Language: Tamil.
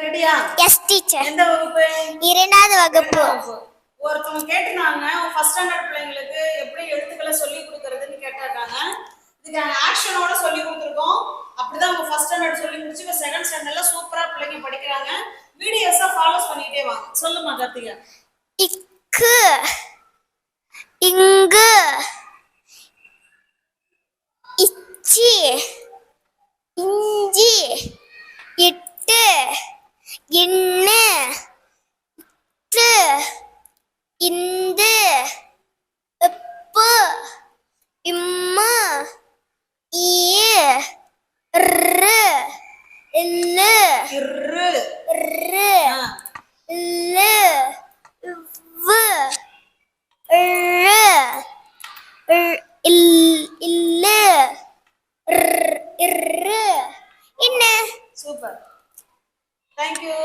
ரெடியா? எஸ் டீச்சர் எந்த வகுப்பு? இரண்டாவது வகுப்பு. ஒருத்தவங்க கேட்டிருந்தாங்க ஃபர்ஸ்ட் ஸ்டாண்டர்ட் பிள்ளைங்களுக்கு எப்படி எழுத்துக்களை சொல்லி கொடுக்கறதுன்னு கேட்டிருக்காங்க. இதுக்கு ஆக்ஷனோட சொல்லி கொடுத்துருக்கோம். அப்படிதான் அவங்க ஃபர்ஸ்ட் ஸ்டாண்டர்ட் சொல்லி முடிச்சு இப்போ செகண்ட் ஸ்டாண்டர்ட்ல சூப்பரா பிள்ளைங்க படிக்கிறாங்க. வீடியோஸா ஃபாலோஸ் பண்ணிட்டே வாங்க. சொல்லுமா கார்த்திகா. இக்கு இங்கு இச்சி இஞ்சி இட்டு இன்னு இத்து இந்து. உப்பு. இம்மு. ஈ ரு. இல்லு இரு ரு. ஆ. இல்லு இவ்வு இல். இல்லு. இர் இரு. என்ன? சூப்பர். Thank you.